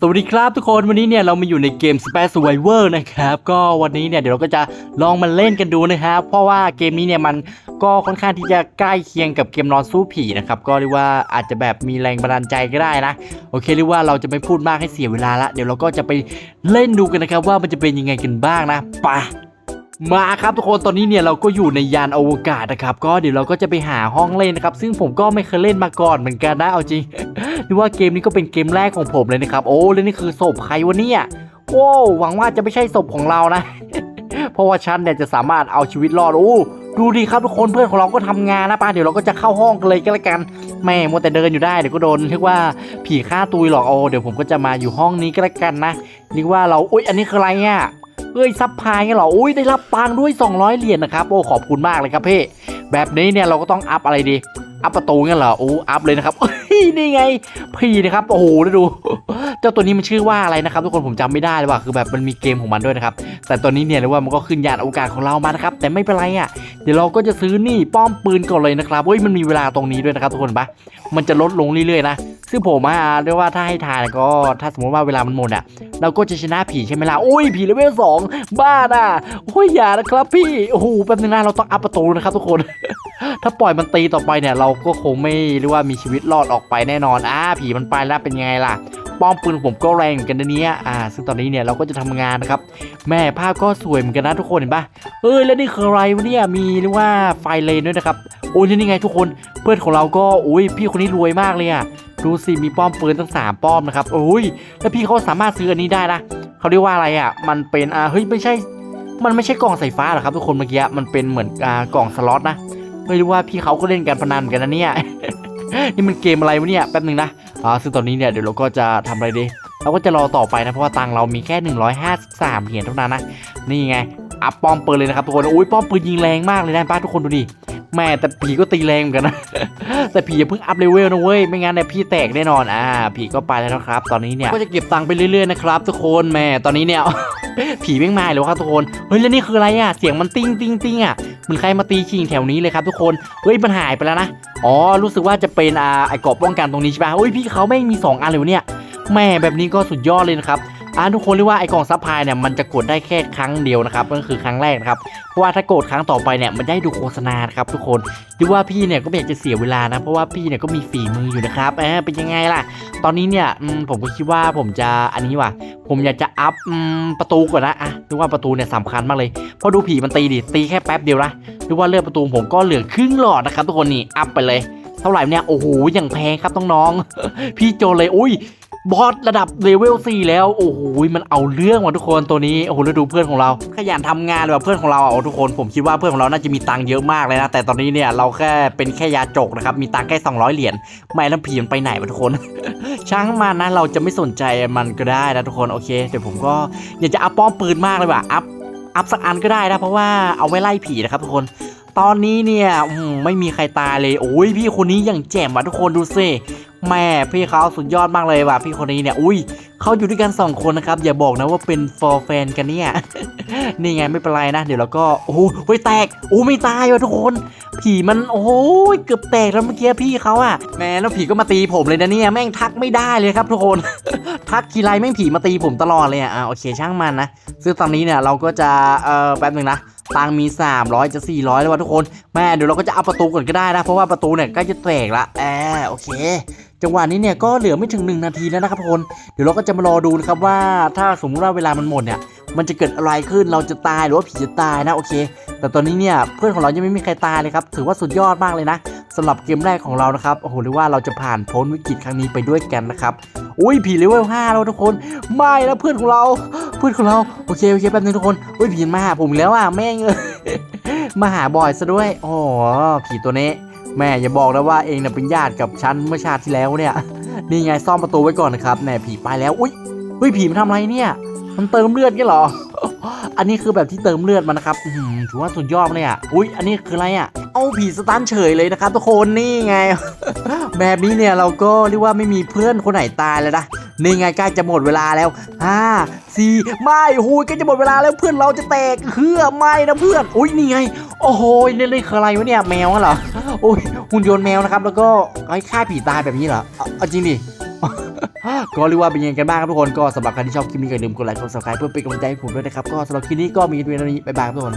สวัสดีครับทุกคนวันนี้เนี่ยเรามาอยู่ในเกม Space Survivor นะครับก็วันนี้เนี่ยเดี๋ยวเราก็จะลองมาเล่นกันดูนะครับ เพราะว่าเกมนี้เนี่ยมันก็ค่อนข้างที่จะใกล้เคียงกับเกมนอนสู้ผีนะครับก็เรียกว่าอาจจะแบบมีแรงบันดาลใจก็ได้นะ โอเคเรียกว่าเราจะไม่พูดมากให้เสียเวลาละเดี๋ยวเราก็จะไปเล่นดูกันนะครับว่ามันจะเป็นยังไงกันบ้างนะไปมาครับทุกคนตอนนี้เนี่ยเราก็อยู่ในยานอวกาศนะครับ ก็เดี๋ยวเราก็จะไปหาห้องเล่นนะครับ ซึ่งผมก็ไม่เคยเล่นมาก่อนเหมือนกันนะเอาจริง นี่ว่าเกมนี้ก็เป็นเกมแรกของผมเลยนะครับโอ้แล้วนี่คือศพใครวะเนี่ยโอ้หวังว่าจะไม่ใช่ศพของเรานะ เพราะว่าฉันเนี่ยจะสามารถเอาชีวิตรอดโอ้ดูดีครับทุกคนเพื่อนของเราก็ทำงานนะป้าเดี๋ยวเราก็จะเข้าห้องกันเลยก็แล้วกันแม่มัวแต่เดินอยู่ได้เดี๋ยวก็โดนเรียกว่าผีฆ่าตุยหรอกโอ้เดี๋ยวผมก็จะมาอยู่ห้องนี้ก็แล้วกันนะเรียกว่าเราอุ้ยอันนี้คืออะไรเนี่ยเอ้ยซับพายไงเหรออุ้ยได้รับปังด้วย 200 เหรียญนะครับโอ้ขอบคุณมากเลยครับพี่แบบนี้เนี่ยเราก็ต้องอัพอะไรดีอัพประตูงั้นเหรอโอ้อัพเลยนะครับ นี่ไงพีนะครับโอ้โหดูเจ้าตัวนี้มันชื่อว่าอะไรนะครับทุกคนผมจำไม่ได้เลยว่ะคือแบบมันมีเกมของมันด้วยนะครับแต่ตัวนี้เนี่ยเรียกว่ามันก็ขึ้นยานอวกาศของเรามานะครับแต่ไม่เป็นไรอะเดี๋ยวเราก็จะซื้อนี่ป้อมปืนก่อนเลยนะครับเฮ้ยมันมีเวลาตรงนี้ด้วยนะครับทุกคนปะมันจะลดลงเรื่อยๆนะซึ่งผมอะเรียกว่าถ้าให้ทายก็ถ้าสมมติว่าเวลามันหมดอะเราก็จะชนะผีใช่ไหมล่ะโอ้ยผีเลเวลสองบ้าน่ะโอ้ยอย่านะครับพี่โอ้โหแป๊บนึงนะเราต้องอัพประตูนะครับทุกคน ถ้าปล่อยมันตีต่อไปเนี่ยเราก็คงไม่เรียกว่ามีชีวิตรอดออกไปแน่นอนอ่าผีมันไปแล้วเป็นยังไงล่ะป้อมปืนผมก็แรงเหมือนกันนะเนี่ยอ่า ซึ่งตอนนี้เนี่ยเราก็จะทำงานนะครับ แม่ภาพก็สวยเหมือนกันนะทุกคนเห็นปะเอ้ยแล้วนี่คืออะไรวะเนี่ยมีเรียกว่าไฟเลนด้วยนะครับโอ้ยนี่ไงทุกคนเพื่อนของเราก็อุ้ยพี่คนนี้รวยมากเลยอะดูสิมีป้อมปืนตั้งสามป้อมนะครับโอ้ยแล้วพี่เขาสามารถซื้ออันนี้ได้นะเขาเรียกว่าอะไรอะมันเป็นอ่าเฮ้ยไม่ใช่ มันไม่ใช่กล่องสายฟ้าหรอกครับทุกคนเมื่อกี้มันเป็นเหมือนอ่ากล่องสล็อตนะ ไม่รู้ว่าพี่เขาก็เล่นการพนันเหมือนกันนะเนี่ย นี่มันเกมอะไรวะเนี่ยแป๊บนึงนะอ่าซึ่งตอนนี้เนี่ยเดี๋ยวเราก็จะทำอะไรดีเราก็จะรอต่อไปนะเพราะว่าตังเรามีแค่ 153เหรียญเท่านั้นนะนี่ไงอัพป้อมปืนเลยนะครับทุกคนอุ้ยป้อมปืนยิงแรงมากเลยนะป้าทุกคนดูดิแม่แต่ผีก็ตีแรงเหมือนกันนะแต่ผีอย่าเพิ่งอัพเลเวลนะเว้ยไม่งั้นเนี่ยพี่แตกแน่นอนอ่าผีก็ไปแล้วนะครับ ตอนนี้เนี่ยก็จะเก็บตังค์ไปเรื่อยๆนะครับทุกคนแม่ตอนนี้เนี่ยผีแม่งมาแล้วครับทุกคนเฮ้ยแล้วนี่คืออะไรอะเสียงมันติ้งติ้งติ้งอะ เหมันใครมาตีชิงแถวนี้เลยครับทุกคนเฮ้ยมันหายไปแล้วนะอ๋อรู้สึกว่าจะเป็นอ่าไอ้กรอบป้องกันตรงนี้ใช่ป่ะเฮ้ยพี่เขาแม่งมีสองอันเลยวะเนี่ยแม่แบบนี้ก็สุดยอดเลยนะครับอ่าทุกคนเรียกว่าไอ้กล่องซัพพลายเนี่ยมันจะกดได้แค่ครั้งเดียวนะครับนั่นคือครั้งแรกนะครับเพราะว่าถ้ากดครั้งต่อไปเนี่ยมันจะให้ดูโฆษณาครับทุกคนหรือว่าพี่เนี่ยก็ไม่อยากจะเสียเวลานะเพราะว่าพี่เนี่ยก็มีฝีมืออยู่นะครับเออเป็นยังไงล่ะ ตอนนี้เนี่ยผมก็คิดว่าผมจะอันนี้ว่ะ ผมอยากจะอัพอประตูก่อนนะอะดูว่าประตูเนี่ยสำคัญมากเลยเพราะดูผีมันตีดิตีแค่แป๊บเดียวนะดูว่าเลือดประตูผมก็เหลือครึ่งหลอดนะครับทุกคนนี่อัพไปเลย เท่าไหร่เนี่ยโอ้โหอย่างแพงครับน้องๆพี่โจเลยอุ้ย บอสระดับเลเวล4แล้ว โอ้โหมันเอาเรื่องว่ะทุกคนตัวนี้ โอ้โหแล้วดูเพื่อนของเรา ขยันทำงานแบบเพื่อนของเราอะโอ้ทุกคน ผมคิดว่าเพื่อนของเราน่าจะมีตังค์เยอะมากเลยนะ แต่ตอนนี้เนี่ยเราแค่เป็นแค่ยาจกนะครับ มีตังค์แค่ 200 เหรียญ ไม่แล้วผีมันไปไหนวะทุกคน ช่างมันนะ เราจะไม่สนใจมันก็ได้นะทุกคน โอเค เดี๋ยวผมก็อยากจะอัพป้อมปืนมากเลยว่ะ อัพ อัพสักอันก็ได้นะ เพราะว่าเอาไว้ไล่ผีนะครับทุกคนตอนนี้เนี่ยอืมไม่มีใครตายเลย โอ้ยพี่คนนี้อย่างแจ่มว่ะทุกคนดูสิ แม่พี่เขาสุดยอดมากเลยว่ะพี่คนนี้เนี่ยอุ้ยเขาอยู่ด้วยกันสองคนนะครับอย่าบอกนะว่าเป็นฟอร์แฟนกันเนี่ยนี่ไงไม่เป็นไรนะ เดี๋ยวเราก็โอ้โหยแตกโอ้ไม่ตายว่ะทุกคน ผีมันโอ้ยเกือบแตกแล้วเมื่อกี้พี่เขาอะแม่แล้วผีก็มาตีผมเลยนะเนี่ยแม่งทักไม่ได้เลยครับทุกคน ทักทีไรแม่งผีมาตีผมตลอดเลยอะอะโอเคช่างมันนะซึ่งตอนนี้เนี่ยเราก็จะเอ่อแป๊บหนึ่งนะตังมี 300 จะ 400 แล้วว่ะทุกคน แม่เดี๋ยวเราก็จะเอาประตูก่อนก็ได้นะ เพราะว่าประตูเนี่ยใกล้จะแตกละแอโอเค จังหวะนี้เนี่ยก็เหลือไม่ถึง 1 นาทีแล้วนะครับทุกคนเดี๋ยวเราก็จะมารอดูนะครับว่าถ้าสมมติว่าเวลามันหมดเนี่ยมันจะเกิดอะไรขึ้นเราจะตายหรือว่าผีจะตายนะโอเค แต่ตอนนี้เนี่ยเพื่อนของเรายังไม่มีใครตายเลยครับถือว่าสุดยอดมากเลยนะสำหรับเกมแรกของเรานะครับโอ้โหเรียกว่าเราจะผ่านพ้นวิกฤตครั้งนี้ไปด้วยกันนะครับอุ้ยผีเลเวล5แล้วทุกคนไม่นะเพื่อนของเราเพื่อนของเราโอเคโอเคแป๊บนึงทุกคนอุ้ยผีมาหาผมอีกแล้วอะแม่งเอ้ยมาหาบ่อยซะด้วยอ้โหผีตัวนี้ แม่อย่าบอกนะว่าเองเนี่ยเป็นญาติกับฉันเมื่อชาติที่แล้วเนี่ย นี่ไงซ่อมประตูไว้ก่อนนะครับแหน่ผีไปแล้ว อุ้ยเฮ้ยผีมันทำอะไรเนี่ย มันเติมเลือดกันหรอ อันนี้คือแบบที่เติมเลือดมันนะครับหือถือว่าสุดยอดเลยอะอุ้ยอันนี้คืออะไรอะ เอาผีสตันเฉยเลยนะครับทุกคนนี่ไง แบบนี้เนี่ยเราก็เรียกว่าไม่มีเพื่อนคนไหนตายเลยนะ นี่ไงใกล้จะหมดเวลาแล้วห้าสี่ไม่หูยใกล้จะหมดเวลาแล้วเพื่อนเราจะแตกเฮือไม่นะเพื่อนอุ้ยนี่ไงโอ้โหนี่นี่คืออะไรวะเนี่ยแมวเหรอโอ้ยหุ่นยนต์แมวนะครับแล้วก็ไอ้ฆ่าผีตายแบบนี้เหรอเอาจริงดิก็เรียกว่าเป็นยังไงกันบ้างครับทุกคนก็สำหรับใครที่ชอบคลิปนี้ก็อย่าลืมกดไลค์กด subscribe เพื่อเป็นกำลังใจให้ผมด้วยนะครับก็สำหรับคลิปนี้ก็มีเพียงเท่านี้บ๊ายบายครับทุกคน